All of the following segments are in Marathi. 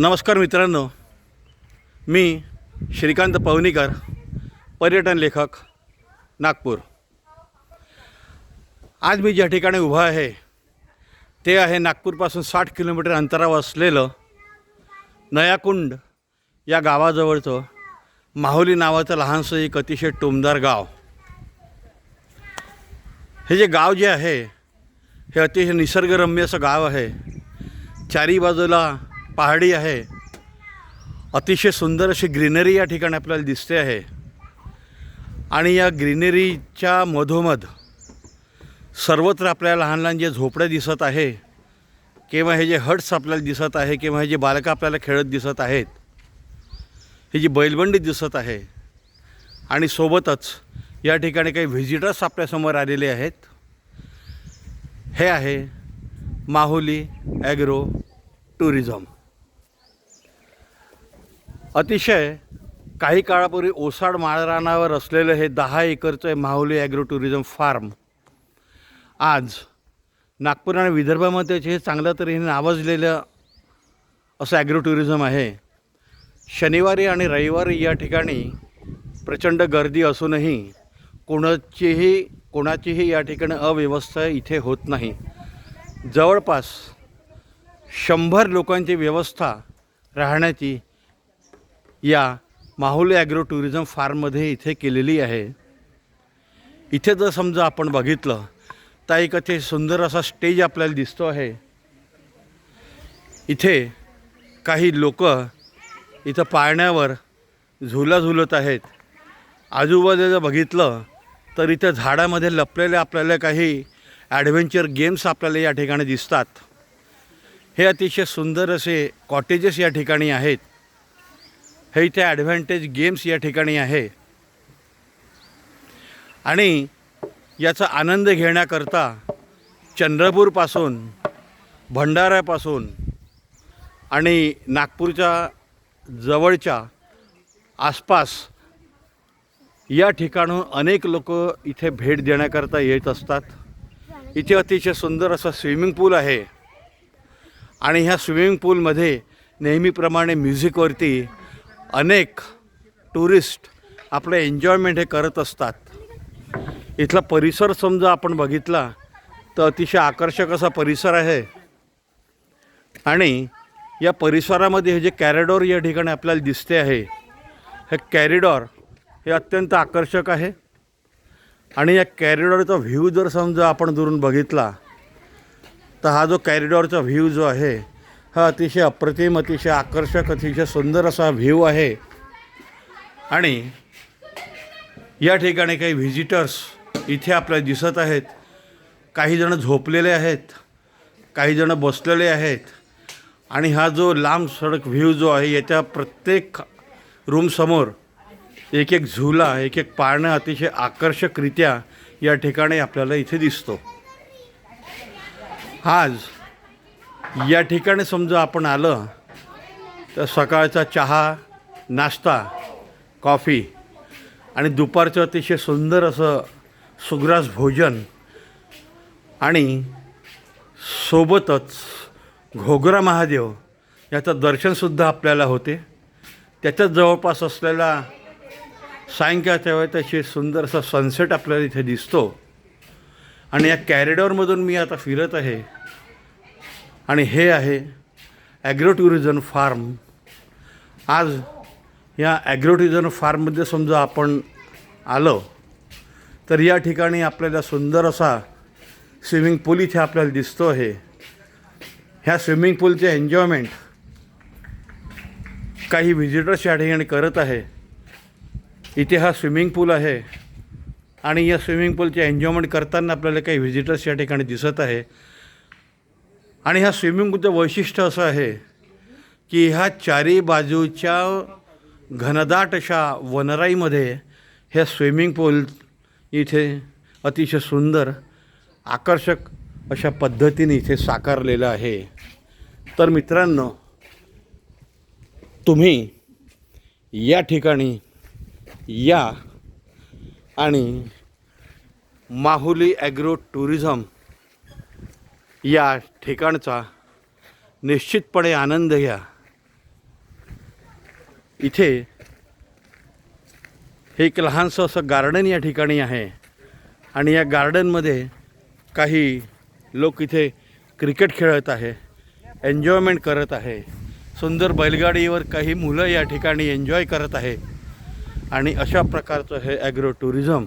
नमस्कार मित्रांनो. मी श्रीकांत पवनीकर पर्यटन लेखक नागपूर. आज मी ज्या ठिकाणी उभा आहे ते आहे नागपूरपासून साठ किलोमीटर अंतरावर असलेलं नयाकुंड या गावाजवळचं माहुली नावाचं लहानसं एक अतिशय टोमदार गाव. हे जे गाव जे आहे हे अतिशय निसर्गरम्य असं गाव आहे. चारी बाजूला पहाडी आहे. अतिशय सुंदर अशी ग्रीनरी या ठिकाणी आपल्याला दिसते आहे. आणि या ग्रीनरीच्या मधोमध सर्वत्र आपल्याला लहान लहान जे झोपड्या दिसत आहे किंवा हे जे हट्स आपल्याला दिसत आहे किंवा हे जे बालकं आपल्याला खेळत दिसत आहेत ही जी बैलबंडी दिसत आहे आणि सोबतच या ठिकाणी काही व्हिजिटर्स आपल्यासमोर आलेले आहेत. हे आहे माहुली ॲग्रो टुरिझम अतिशय काही काळापूर्वी ओसाड माळरानावर असलेलं हे दहा एकरचं माहुली ॲग्रो टुरिझम फार्म आज नागपूर आणि विदर्भामध्ये हे चांगलं तऱ्हेने नावाजलेलं असं ॲग्रो टुरिझम आहे. शनिवारी आणि रविवारी या ठिकाणी प्रचंड गर्दी असूनही कोणाचीही कोणाचीही या ठिकाणी अव्यवस्था इथे होत नाही. जवळपास शंभर लोकांची व्यवस्था राहण्याची या माहुली ॲग्रो टुरिझम फार्ममध्ये इथे केलेली आहे. इथे जर समजा आपण बघितलं तर एक अतिशय सुंदर असा स्टेज आपल्याला दिसतो आहे. इथे काही लोक इथं पाळण्यावर झुला झुलत आहेत. आजूबाजूला बघितलं तर इथं झाडामध्ये लपलेले आपल्याला काही ॲडव्हेंचर गेम्स आपल्याला या ठिकाणी दिसतात. हे अतिशय सुंदर असे कॉटेजेस या ठिकाणी आहेत. हे इथे ॲडव्हान्टेज गेम्स या ठिकाणी आहे. आणि याचा आनंद घेण्याकरता चंद्रपूरपासून भंडाऱ्यापासून आणि नागपूरच्या जवळच्या आसपास या ठिकाणून अनेक लोक इथे भेट देण्याकरता येत असतात. इथे अतिशय सुंदर असा स्विमिंग पूल आहे. आणि ह्या स्विमिंग पूलमध्ये नेहमीप्रमाणे म्युझिकवरती अनेक टुरिस्ट आपलं एन्जॉयमेंट हे करत असतात. इथला परिसर समजा आपण बघितला तर अतिशय आकर्षक असा परिसर आहे. आणि या परिसरामध्ये हे जे कॅरिडॉर या ठिकाणी आपल्याला दिसते आहे हे कॅरिडॉर हे अत्यंत आकर्षक आहे. आणि या कॅरिडॉरचा व्ह्यू जर समजा आपण दुरून बघितला तर हा जो कॅरिडॉरचा व्ह्यू जो आहे हा अतिशय अप्रतिम अतिशय आकर्षक अतिशय सुंदर असा व्ह्यू आहे. आणि या ठिकाणी काही व्हिजिटर्स इथे आपल्याला दिसत आहेत. काही जण झोपलेले आहेत काही जण बसलेले आहेत. आणि हा जो लांब सडक व्ह्यू जो आहे याच्या प्रत्येक रूमसमोर एक एक झुला एक एक पाळणं अतिशय आकर्षकरित्या या ठिकाणी आपल्याला इथे दिसतो. आज या ठिकाणी समजा आपण आलं तर सकाळचा चहा नाश्ता कॉफी आणि दुपारचं अतिशय सुंदर असं सुग्रास भोजन आणि सोबतच घोगरा महादेव याचं दर्शनसुद्धा आपल्याला होते. त्याच्याच जवळपास असलेला सायंकाळच्या वेळेत अशी सुंदर असा सनसेट आपल्याला इथे दिसतो. आणि या कॅरिडॉरमधून मी आता फिरत आहे. आणि हे आहे ॲग्रो टुरिझम फार्म. आज या ॲग्रो टुरिझम फार्ममध्ये समजा आपण आलो तर या ठिकाणी आपल्याला सुंदर असा स्विमिंग पूल इथे आपल्याला दिसतो आहे. ह्या स्विमिंग पूलचे एन्जॉयमेंट काही व्हिजिटर्स या ठिकाणी करत आहे. इथे हा स्विमिंग पूल आहे आणि या स्विमिंग पूलचे एन्जॉयमेंट करताना आपल्याला काही व्हिजिटर्स या ठिकाणी दिसत आहे. आणि ह्या स्विमिंग पूलचं वैशिष्ट्य असं आहे की ह्या चारी बाजूच्या घनदाट अशा वनराईमध्ये ह्या स्विमिंग पूल इथे अतिशय सुंदर आकर्षक अशा पद्धतीने इथे साकारलेलं आहे. तर मित्रांनो तुम्ही या ठिकाणी या आणि माहुली ॲग्रो टुरिझम या ठिकाणचा निश्चितपणे आनंद घ्या. इथे हे एक लहानसं असं गार्डन या ठिकाणी आहे. आणि या गार्डनमध्ये काही लोक इथे क्रिकेट खेळत आहे एन्जॉयमेंट करत आहे. सुंदर बैलगाडीवर काही मुलं या ठिकाणी एन्जॉय करत आहे. आणि अशा प्रकारचं हे ॲग्रो टुरिझम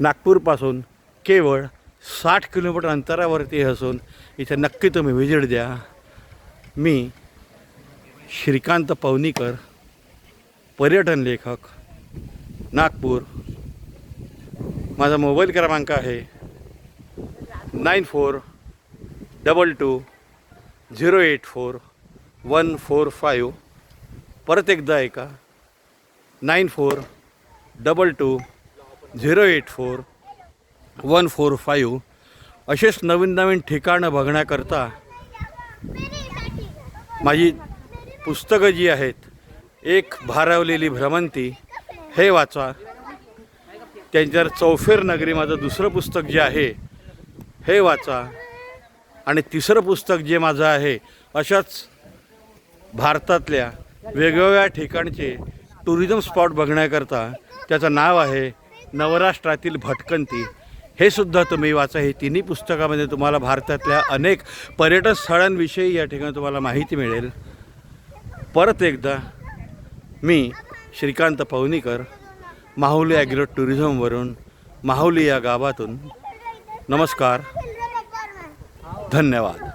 नागपूरपासून केवळ साठ किलोमीटर अंतरावरती असून इथे नक्की तुम्ही व्हिजिट द्या. मी श्रीकांत पवनीकर पर्यटन लेखक नागपूर. माझा मोबाईल क्रमांक आहे nine four double two zero eight four one four five. परत एकदा ऐका nine four double two zero eight four one four five असेच नवीन नवीन ठिकाणं बघण्याकरता माझी पुस्तकं जी आहेत एक भारावलेली भ्रमंती हे वाचा. त्यांच्यावर चौफेर नगरी माझं दुसरं पुस्तक जे आहे हे वाचा. आणि तिसरं पुस्तक जे माझं आहे अशाच भारतातल्या वेगवेगळ्या ठिकाणचे टुरिझम स्पॉट बघण्याकरता त्याचं नाव आहे नवराष्ट्रातील भटकंती. हे सुद्धा तुम्ही वाचा. हे तिन्ही पुस्तकामध्ये तुम्हाला भारतातल्या अनेक पर्यटन स्थळांविषयी या ठिकाणी तुम्हाला माहिती मिळेल. परत एकदा मी श्रीकांत पवनीकर माहुली ॲग्रो टुरिझमवरून माहुली या गावातून. नमस्कार. धन्यवाद.